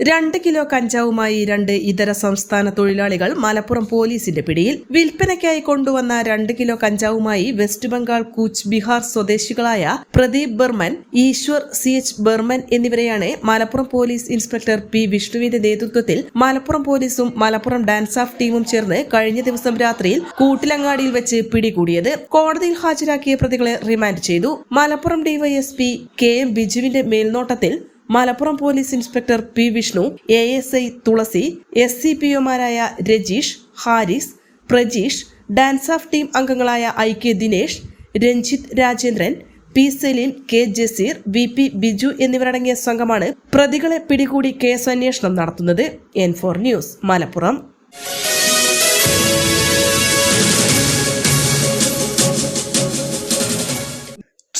രണ്ട് കിലോ കഞ്ചാവുമായി രണ്ട് ഇതര സംസ്ഥാന തൊഴിലാളികൾ മലപ്പുറം പോലീസിന്റെ പിടിയിൽ വിൽപ്പനയ്ക്കായി കൊണ്ടുവന്ന രണ്ട് കിലോ കഞ്ചാവുമായി വെസ്റ്റ് ബംഗാൾ കൂച്ച് ബിഹാർ സ്വദേശികളായ പ്രദീപ് ബർമൻ ഈശ്വർ സി എച്ച് ബർമൻ എന്നിവരെയാണ് മലപ്പുറം പോലീസ് ഇൻസ്പെക്ടർ പി വിഷ്ണുവിന്റെ നേതൃത്വത്തിൽ മലപ്പുറം പോലീസും മലപ്പുറം ഡാൻസ് ഓഫ് ടീമും ചേർന്ന് കഴിഞ്ഞ ദിവസം രാത്രിയിൽ കൂട്ടിലങ്ങാടിയിൽ വെച്ച് പിടികൂടിയത്. കോടതിയിൽ ഹാജരാക്കിയ പ്രതികളെ റിമാൻഡ് ചെയ്തു. മലപ്പുറം ഡിവൈഎസ്പി കെ എം ബിജുവിന്റെ മേൽനോട്ടത്തിൽ Malappuram police inspector P Vishnu A S I Thulasi S C P ഒമാരായ Rajeesh Haris Prajeesh DANSAF team അംഗങ്ങളായ I K Dinesh Ranjith Rajendran P Saleem K Jaseer V P Biju എന്നിവരടങ്ങിയ സംഘമാണ് പ്രതികളെ പിടികൂടി കേസന്വേഷണം നടത്തുന്നത്. N four news Malappuram.